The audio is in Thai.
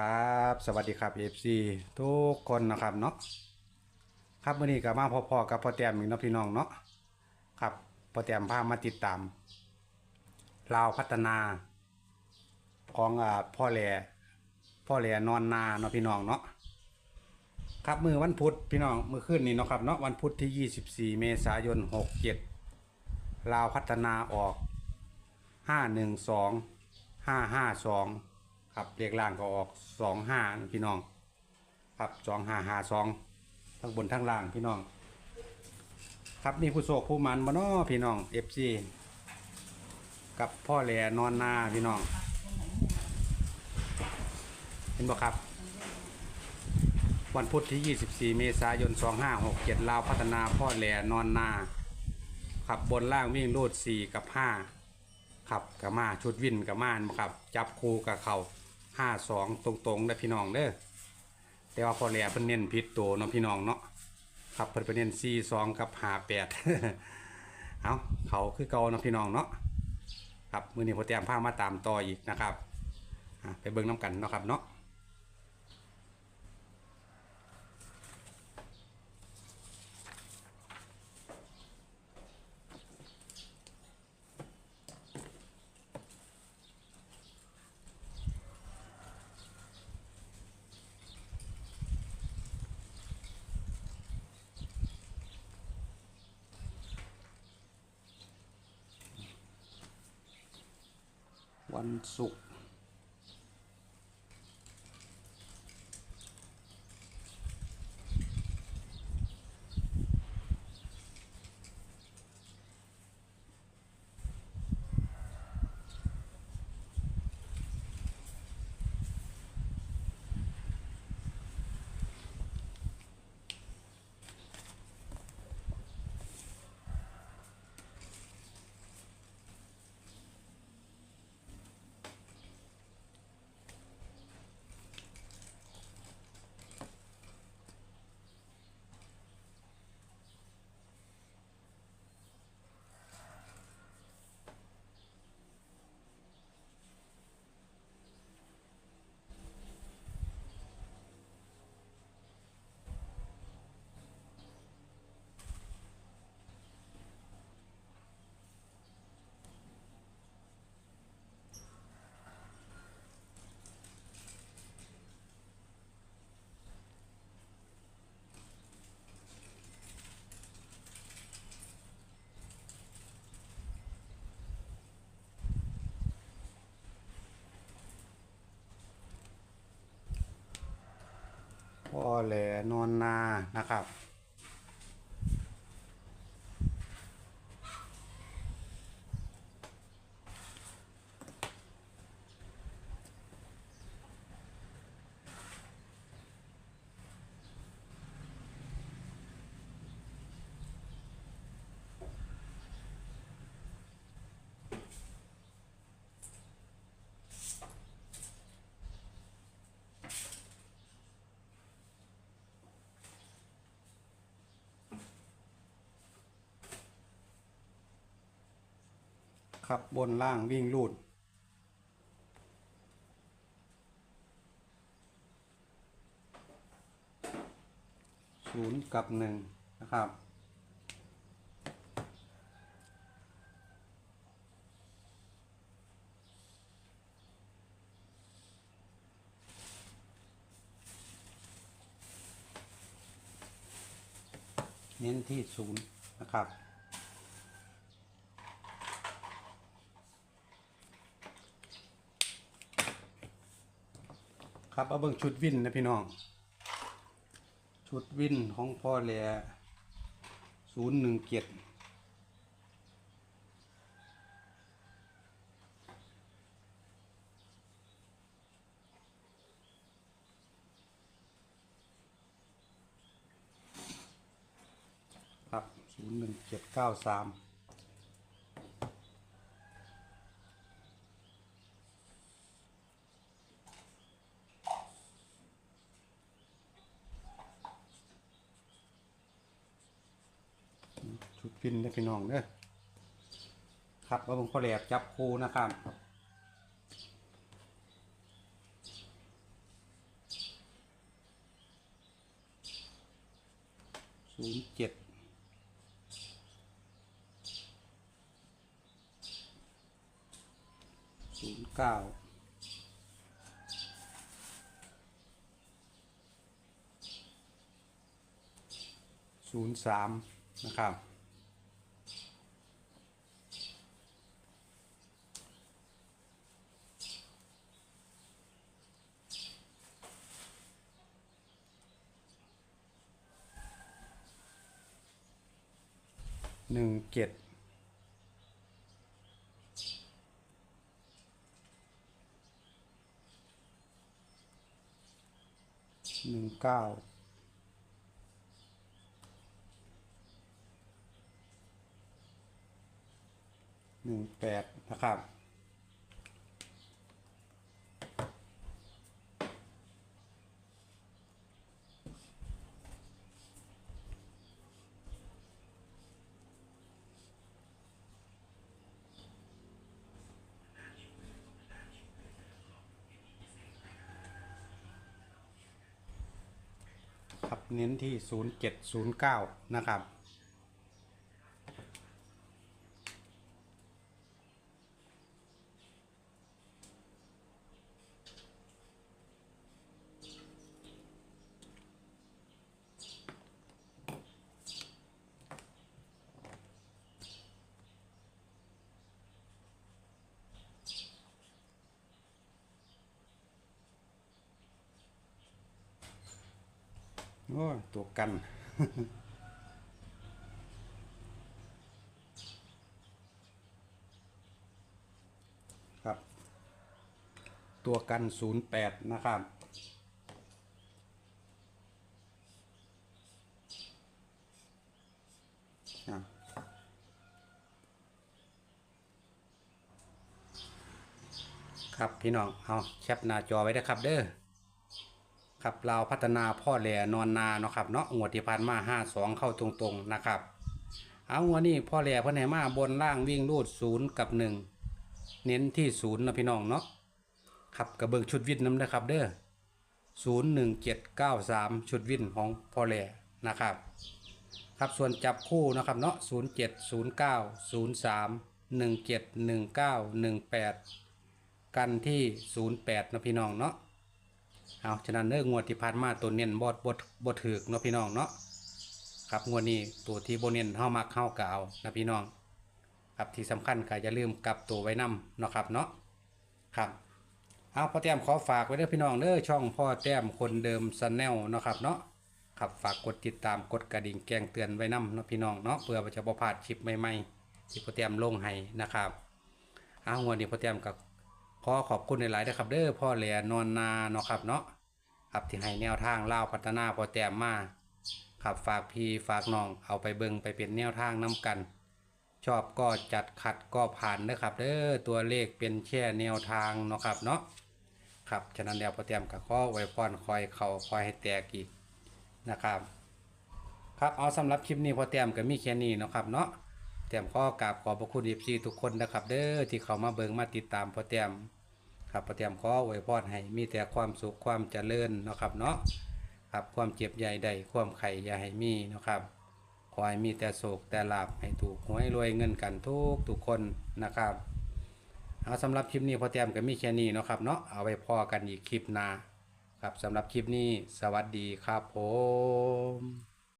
ครับ สวัสดีครับ FC ทุกคนนะครับเนาะครับวันนี้ก็มาพอๆกับพ่อแต้มอีกนะพี่น้องเนาะครับพ่อแต้มพามาติดตามลาวพัฒนา ของอ่าพ่อแหล่พ่อแหล่นอนนาเนาะพี่น้องเนาะครับมือวันพุธพี่น้องมือขึ้นนี่เนาะครับเนาะวันพุธที่ 24 เมษายน 67ลาวพัฒนาออก 512 552 ครับเรียกล่างก็ออกสองห้าพี่น้อง ครับสองห้าห้าสองทั้งบนทั้งล่างพี่น้อง ครับนี่ผู้โศกผู้มันมาน้อพี่น้องเอฟซีกับพ่อแหล่นอนนาพี่น้อง เห็นบ่ครับ วันพุธที่ 24 เมษายน 2567 ลาวพัฒนาพ่อแหล่นอนนาขับบนล่างวิ่งรูด4 กับ 5ขับกับมาชุดวินกับมานครับ จับคู่กับเขา ห้าสองตรงๆนะพี่น้องเด้อแต่ว่าพอแหล่เพิ่นเน้นผิดตัวเนาะพี่น้องเนาะครับเพิ่นไปเน้นสี่สองกับห้าแปดเอาเขาคือเก่าเนาะพี่น้องเนาะครับมือนี้พอเตรียมผ้ามาตามต่ออีกนะครับไปเบิ่งน้ำกันเนาะครับเนาะ วันศุกร์ พ่อแหลนอนนานะครับ ครับบนล่างวิ่งลูด ศูนย์กับหนึ่งนะครับเน้นที่ศูนย์นะครับ ครับเอาเบิ่งชุดวินนะพี่น้อง ชุดวินของพ่อแหล่ศูนย์หนึ่งเจ็ดครับศูนย์หนึ่งเจ็ดเก้าสามุดฟินนะพี่น้องเด้อครับว่าผมขอแหลบจับคูนะครับศูนย์เจ็ดศูนย์เก้าศูนย์สามนะครับ หนึ่งเจ็ดหนึ่งเก้าหนึ่งแปดนะครับ เน้นที่ 0709 นะครับ โอ้ตัวกัน ครับ ตัวกัน 08 นะครับครับพี่น้องเอาแคปหน้าจอไว้นะครับเด้อ ครับเราวพัฒนาพ่อแหล่นอนนาเนาะครับเนาะงวดที่ผ่านมาห้าสองเข้าตรงๆนะครับ เอางวดนี้พ่อแหล่พ่อไหนมาบนล่างวิ่งรูดศูนย์กับหนึ่งเน้นที่ศูนย์นะพี่น้องเนาะครับกระเบิงชุดวินน้ำนะครับเด้อศูนย์หนึ่งเจ็ดเก้าสามชุดวินของพ่อแหล่นะครับครับส่วนจับคู่นะครับเนาะศูนย์เจ็ดศูนย์เก้าศูนย์สามหนึ่งเจ็ดหนึ่งเก้าหนึ่งแปดกันที่ศูนย์แปดนะพี่น้องเนาะ เอาฉะนั้นเนื้องวดที่ผ่านมาตัวเน้นบดบดบดถือเนาะพี่น้องเนาะครับงวดนี้ตัวที่โบเน้นเฮามักเฮาเก่านะพี่น้อง ครับที่สำคัญก็อย่าลืมกลับตัวไว้นํเนาะครับเนาะครับเอาพ่อแต้มขอฝากไว้เด้อพี่น้องเด้อช่องพ่อแต้มคนเดิมซันแนลเนาะครับเนาะครับฝากกดติดตามกดกระดิ่งแจ้งเตือนไว้นํเนาะพี่น้องเนาะเพื่อว่าจะบ่พลาดคลิปใหม่ๆที่พ่อแต้มลงให้นะครับเอางวดนี้พ่อแต้มกับ ขอขอบคุณหลายๆนะครับ เด้อพ่อแหลนอนนาเนาะครับเนาะครับที่ให้แนวทางเล่าพัฒนาพอแต้มมาครับฝากพี่ฝากน้องเอาไปเบิงไปเป็นแนวทางน้กัน ชอบก็จัดขัดก็ผ่านนะครับ เด้อตัวเลขเป็นแค่แนวทางเนาะครับเนาะครับฉะนั้นแล้วพอแต้มกับข้อไว้พรคอยเขาคอยให้แตกอีกนะครับ ครับเอาสำหรับคลิปนี้พอแต้มก็มีแค่นี้เนาะครับเนาะแต้มขอกราบขอบพระคุณอีพีทุกคนนะครับ เด้อที่เข้ามาเบิงมาติดตามพอแต้ม ครับพ่อแต้มขออวยพรให้มีแต่ความสุขความเจริญเนาะครับเนาะครับความเจ็บใหญ่ใดความไข่อย่าให้มีเนาะครับขอให้มีแต่โศกแต่ลาบให้ถูกหวยรวยเงินกันทุกทุกคนนะครับเอาสำหรับคลิปนี้พอแต้มก็มีแค่นี้เนาะครับเนาะเอาไว้พอกันอีกคลิปหน้าครับสำหรับคลิปนี้สวัสดีครับผม